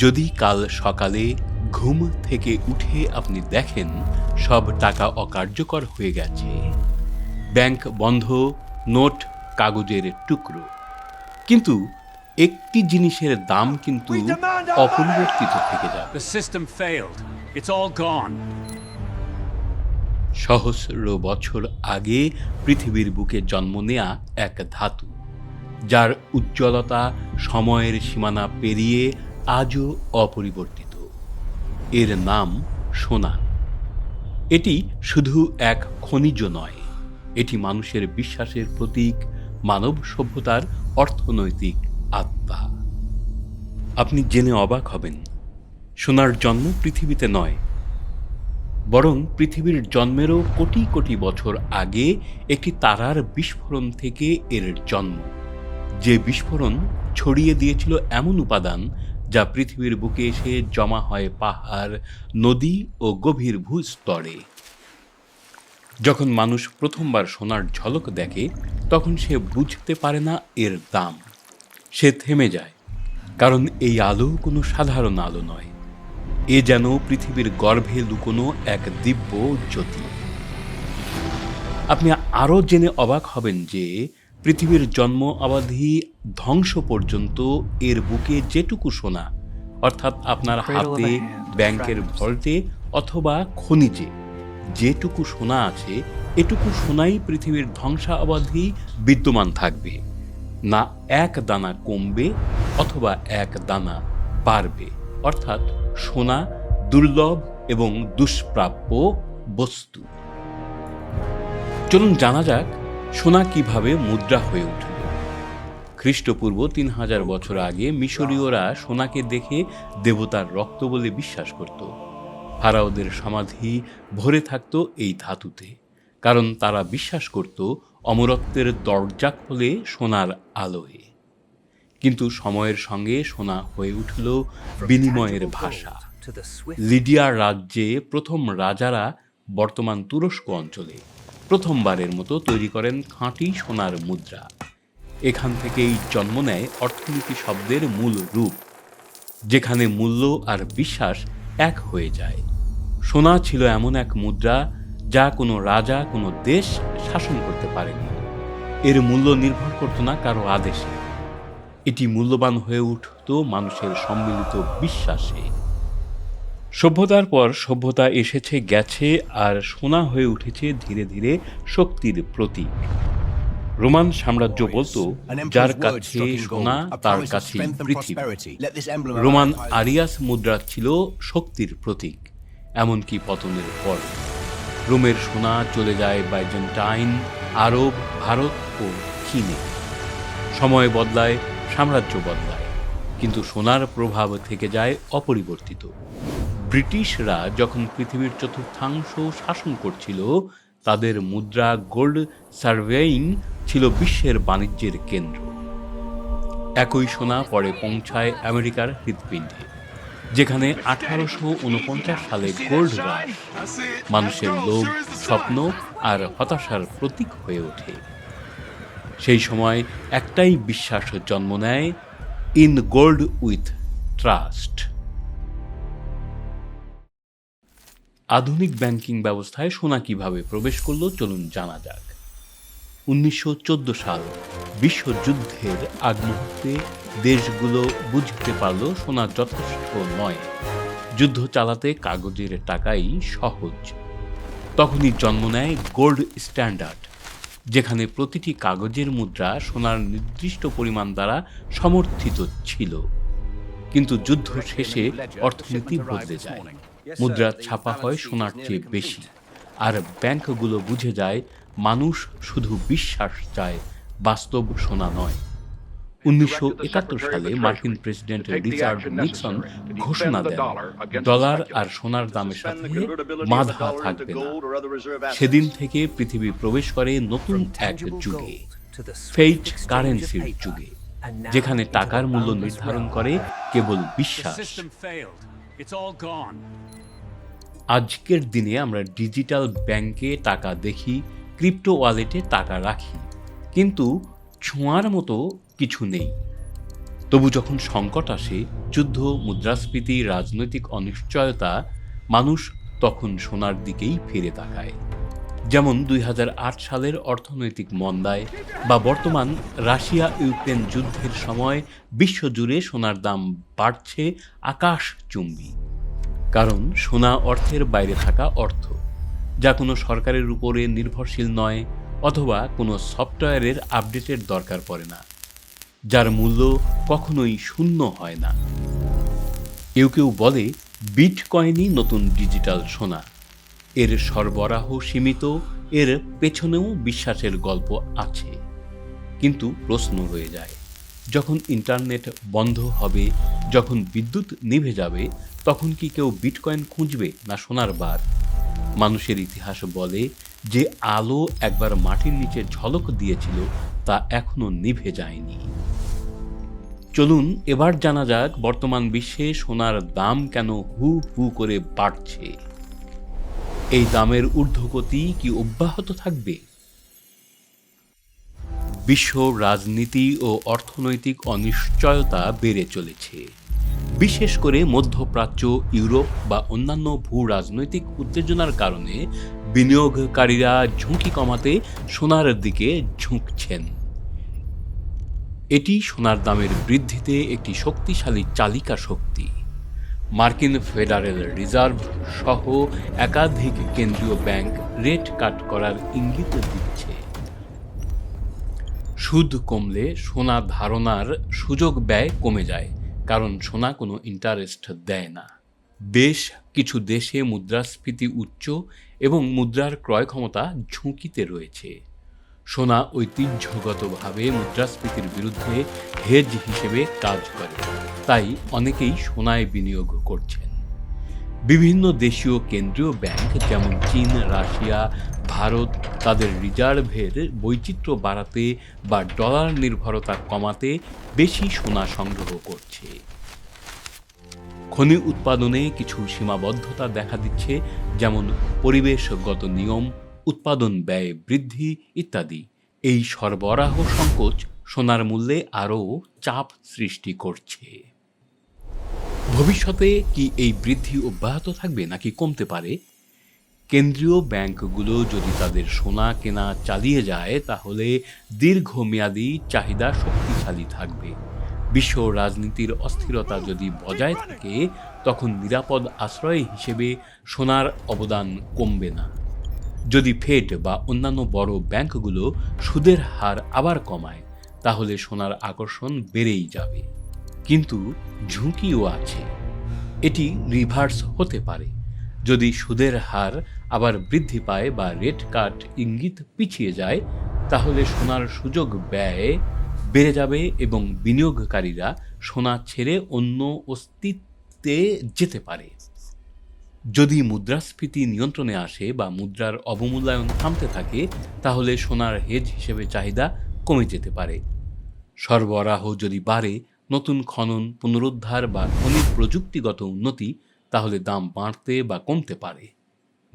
যদি কাল সকালে ঘুম থেকে উঠে আপনি দেখেন সব টাকা অকার্যকর হয়ে গেছে। ব্যাংক বন্ধ নোট কাগজের টুকরো। কিন্তু একটি জিনিসের দাম কিন্তু অপরিবর্তিত থেকে যাবে। All সহস্র বছর আগে পৃথিবীর বুকে জন্ম নেয়া এক ধাতু যার উজ্জ্বলতা সময়ের সীমানা পেরিয়ে আজও অপরিবর্তিত। এর নাম সোনা। এটি শুধু এক খনিজ নয়, এটি মানুষের বিশ্বাসের প্রতীক, মানব সভ্যতার অর্থনৈতিক আত্মা। আপনি জেনে অবাক হবেন, সোনার জন্ম পৃথিবীতে নয়, বরং পৃথিবীর জন্মেরও কোটি কোটি বছর আগে একটি তারার বিস্ফোরণ থেকে এর জন্ম। যে বিস্ফোরণ ছড়িয়ে দিয়েছিল এমন উপাদান যা পৃথিবীর বুকে এসে জমা হয় পাহাড়, নদী ও গভীর ভূস্তরে। যখন মানুষ প্রথমবার সোনার ঝলক দেখে, তখন সে বুঝতে পারে না এর দাম। সে থেমে যায়, কারণ এই আলো কোনো সাধারণ আলো নয়। এ যেন পৃথিবীর গর্ভে লুকোনো এক দিব্য জ্যোতি। আপনি আরও জেনে অবাক হবেন যে পৃথিবীর জন্ম অবধি ধ্বংস পর্যন্ত এর বুকে যেটুকু সোনা অর্থাৎ আপনার হাতে ব্যাংকের ভল্টে অথবা খনিজে যেটুকু সোনা আছে এটুকু সোনাই পৃথিবীর ধ্বংসাবধি বিদ্যমান থাকবে। না এক দানা কমবে অথবা এক দানা বাড়বে অর্থাৎ সোনা দুর্লভ এবং দুষ্প্রাপ্য বস্তু। চলুন জানা যাক সোনা কীভাবে মুদ্রা হয়ে উঠল খ্রিস্টপূর্ব তিন হাজার বছর আগে মিশরীয়রা সোনাকে দেখে দেবতার রক্ত বলে বিশ্বাস করত। ফারাওদের সমাধি ভরে থাকত এই ধাতুতে কারণ তারা বিশ্বাস করত অমরত্বের দরজা খোলে সোনার আলোয়। কিন্তু সময়ের সঙ্গে সোনা হয়ে উঠল বিনিময়ের ভাষা। লিডিয়ার রাজ্যে প্রথম রাজারা বর্তমান তুরস্ক অঞ্চলে। প্রথমবারের মতো তৈরি করেন খাঁটি সোনার মুদ্রা। এখান থেকেই জন্ম নেয় অর্থনীতি শব্দের মূল রূপ, যেখানে মূল্য আর বিশ্বাস এক হয়ে যায়। সোনা ছিল এমন এক মুদ্রা যা কোনো রাজা, কোনো দেশ শাসন করতে পারেনি। এর মূল্য নির্ভর করত না কারও আদেশে। এটি মূল্যবান হয়ে উঠত মানুষের সম্মিলিত বিশ্বাসে। সভ্যতার পর সভ্যতা এসেছে, গেছে আর সোনা হয়ে উঠেছে ধীরে ধীরে শক্তির প্রতীক। রোমান সাম্রাজ্য বলতো, যার কাছে সোনা, তার কাছে রোমান আরিয়াস মুদ্রা ছিল শক্তির প্রতীক, এমনকি পতনের পর। রোমের সোনা চলে যায় বাইজেন্টাইন, আরব, ভারত ও চীনে। সময় বদলায়, সাম্রাজ্য বদলায়, কিন্তু সোনার প্রভাব থেকে যায় অপরিবর্তিত। ব্রিটিশরা যখন পৃথিবীর চতুর্থাংশ শাসন করছিল, তাদের মুদ্রা গোল্ড সার্ভেইং ছিল বিশ্বের বাণিজ্যের কেন্দ্র। একই সোনা পরে পৌঁছায় আমেরিকার হৃৎপিণ্ডে, যেখানে আঠারোশো উনপঞ্চাশ সালে গোল্ড রাশ, মানুষের লোভ, স্বপ্ন আর হতাশার প্রতীক হয়ে ওঠে। সেই সময় একটাই বিশ্বাস জন্ম নেয়, ইন গোল্ড উইথ ট্রাস্ট। আধুনিক ব্যাংকিং ব্যবস্থায় সোনা কীভাবে প্রবেশ করল চলুন জানা যাক। উনিশশো চোদ্দ সাল বিশ্বযুদ্ধের আগ মুহূর্তে দেশগুলো বুঝতে পারল সোনা যথেষ্ট নয়। যুদ্ধ চালাতে কাগজের টাকাই সহজ। তখনই জন্ম নেয় গোল্ড স্ট্যান্ডার্ড, যেখানে প্রতিটি কাগজের মুদ্রা সোনার নির্দিষ্ট পরিমাণ দ্বারা সমর্থিত ছিল। কিন্তু যুদ্ধ শেষে অর্থনীতি বদলে যায়। মুদ্রা ছাপা হয় সোনার চেয়ে বেশি। আর ব্যাংকগুলো বুঝে যায় মানুষ শুধু বিশ্বাস চায় বাস্তব সোনা নয়। উনিশশো একাত্তর সালে মার্কিন প্রেসিডেন্ট রিচার্ড নিক্সন ঘোষণা দেন ডলার আর সোনার দামের সাথে বাধা থাকবে না। সেদিন থেকে পৃথিবী প্রবেশ করে নতুন এক যুগে ফেইট কারেন্সির যুগে যেখানে টাকার মূল্য নির্ধারণ করে কেবল বিশ্বাস। আজকের দিনে আমরা ডিজিটাল ব্যাংকে টাকা দেখি, ক্রিপ্টো ওয়ালেটে টাকা রাখি। কিন্তু ছোঁয়ার মতো কিছু নেই। তবু যখন সংকট আসে, যুদ্ধ, মুদ্রাস্ফীতি, রাজনৈতিক অনিশ্চয়তা, মানুষ তখন সোনার দিকেই ফিরে তাকায়। যেমন দুই হাজার আট সালের অর্থনৈতিক মন্দায় বা বর্তমান রাশিয়া ইউক্রেন যুদ্ধের সময় বিশ্বজুড়ে সোনার দাম বাড়ছে আকাশ চুম্বি কারণ সোনা অর্থের বাইরে থাকা অর্থ, যা কোনো সরকারের উপরে নির্ভরশীল নয় অথবা কোনো সফটওয়্যারের আপডেটের দরকার পড়ে না, যার মূল্য কখনোই শূন্য হয় না। কেউ কেউ বলে, বিটকয়েনই নতুন ডিজিটাল সোনা। এর সরবরাহ সীমিত, এর পেছনেও বিশ্বাসের গল্প আছে। কিন্তু প্রশ্ন হয়ে যায়, যখন ইন্টারনেট বন্ধ হবে, যখন বিদ্যুৎ নিভে যাবে তখন কি কেউ বিটকয়েন খুঁজবে না সোনার বার মানুষের ইতিহাস বলে যে আলো একবার মাটির নিচে ঝলক দিয়েছিল, তা এখনও নিভে যায়নি। চলুন, এবার জানা যাক বর্তমান বিশ্বে সোনার দাম কেন হু হু করে বাড়ছে। এই দামের ঊর্ধ্বগতি কি অব্যাহত থাকবে? বিশ্ব রাজনীতি ও অর্থনৈতিক অনিশ্চয়তা বেড়ে চলেছে। বিশেষ করে মধ্যপ্রাচ্য, ইউরোপ বা অন্যান্য ভূ রাজনৈতিক উত্তেজনার কারণে বিনিয়োগকারীরা ঝুঁকি কমাতে সোনার দিকে ঝুঁকছেন। এটি সোনার দামের বৃদ্ধিতে একটি শক্তিশালী চালিকা শক্তি। মার্কিন ফেডারেল রিজার্ভ সহ একাধিক কেন্দ্রীয় ব্যাংক রেট কাট করার ইঙ্গিত দিচ্ছে। সুদ কমলে সোনা ধারণার সুযোগ ব্যয় কমে যায়। কারণ সোনা কোনো ইন্টারেস্ট দেয় না। বেশ কিছু দেশে মুদ্রাস্ফীতি উচ্চ এবং মুদ্রার ক্রয় ক্ষমতা ঝুঁকিতে রয়েছে। সোনা ঐতিহ্যগতভাবে মুদ্রাস্ফীতির বিরুদ্ধে হেজ হিসেবে কাজ করে, তাই অনেকেই সোনায় বিনিয়োগ করছেন। বিভিন্ন দেশীয় কেন্দ্রীয় ব্যাংক যেমন চীন, রাশিয়া ভারত তাদের রিজার্ভের বৈচিত্র্য বাড়াতে বা ডলার নির্ভরতা কমাতে বেশি সোনা সংগ্রহ করছে। খনি উৎপাদনে কিছু সীমাবদ্ধতা দেখা দিচ্ছে, যেমন পরিবেশগত নিয়ম, উৎপাদন ব্যয় বৃদ্ধি ইত্যাদি। এই সরবরাহ সংকোচ সোনার মূল্যে আরও চাপ সৃষ্টি করছে। ভবিষ্যতে কি এই বৃদ্ধি অব্যাহত থাকবে নাকি কমতে পারে? কেন্দ্রীয় ব্যাংকগুলো যদি তাদের সোনা কেনা চালিয়ে যায়, তাহলে দীর্ঘমেয়াদী চাহিদা শক্তিশালী থাকবে। বিশ্ব রাজনীতির অস্থিরতা যদি বজায় থাকে, তখন নিরাপদ আশ্রয় হিসেবে সোনার অবদান কমবে না। যদি ফেড বা অন্যান্য বড় ব্যাংকগুলো সুদের হার আবার কমায়, তাহলে সোনার আকর্ষণ বেড়েই যাবে। কিন্তু ঝুঁকিও আছে। এটি রিভার্স হতে পারে। যদি সুদের হার আবার বৃদ্ধি পায় বা রেট কাট ইঙ্গিত পিছিয়ে যায়, তাহলে সোনার সুযোগ ব্যয় বেড়ে যাবে এবং বিনিয়োগকারীরা সোনা ছেড়ে অন্য অস্তিত্বে যেতে পারে। যদি মুদ্রাস্ফীতি নিয়ন্ত্রণে আসে বা মুদ্রার অবমূল্যায়ন থামতে থাকে, তাহলে সোনার হেজ হিসেবে চাহিদা কমে যেতে পারে। সরবরাহ যদি বাড়ে, নতুন খনন, পুনরুদ্ধার বা খনিজ প্রযুক্তিগত উন্নতি, তাহলে দাম বাড়তে বা কমতে পারে।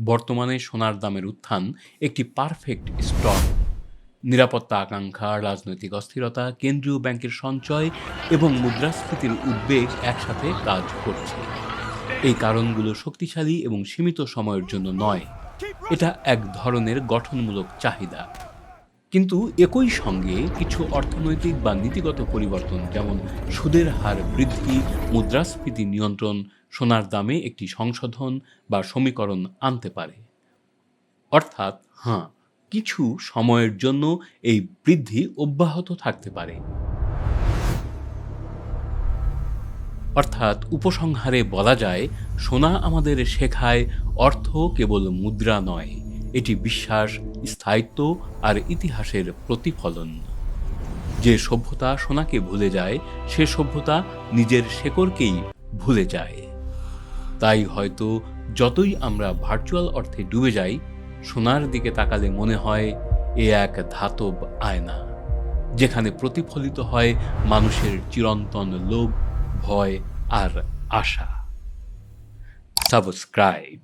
বর্তমানে সোনার দামের উত্থান, একটি পারফেক্ট স্টক নিরাপত্তা আকাঙ্ক্ষা, রাজনৈতিক অস্থিরতা, কেন্দ্রীয় ব্যাংকের সঞ্চয় এবং মুদ্রাস্ফীতির উদ্বেগ একসাথে কাজ করছে। এই কারণগুলো শক্তিশালী এবং সীমিত সময়ের জন্য নয়। এটা এক ধরনের গঠনমূলক চাহিদা। কিন্তু একই সঙ্গে কিছু অর্থনৈতিক বা নীতিগত পরিবর্তন, যেমন সুদের হার বৃদ্ধি, মুদ্রাস্ফীতি নিয়ন্ত্রণ, সোনার দামে একটি সংশোধন বা সমীকরণ আনতে পারে। অর্থাৎ হ্যাঁ কিছু সময়ের জন্য এই বৃদ্ধি অব্যাহত থাকতে পারে। অর্থাৎ, উপসংহারে বলা যায়, সোনা আমাদের শেখায় অর্থ কেবল মুদ্রা নয়। এটি বিশ্বাস, স্থায়িত্ব আর ইতিহাসের প্রতিফলন। যে সভ্যতা সোনাকে ভুলে যায়, সে সভ্যতা নিজের শেকড়কেই ভুলে যায়। তাই হয়তো যতই আমরা ভার্চুয়াল অর্থে ডুবে যাই, সোনার দিকে তাকালে মনে হয় এ এক ধাতব আয়না, যেখানে প্রতিফলিত হয় মানুষের চিরন্তন লোভ, ভয় আর আশা। সাবস্ক্রাইব।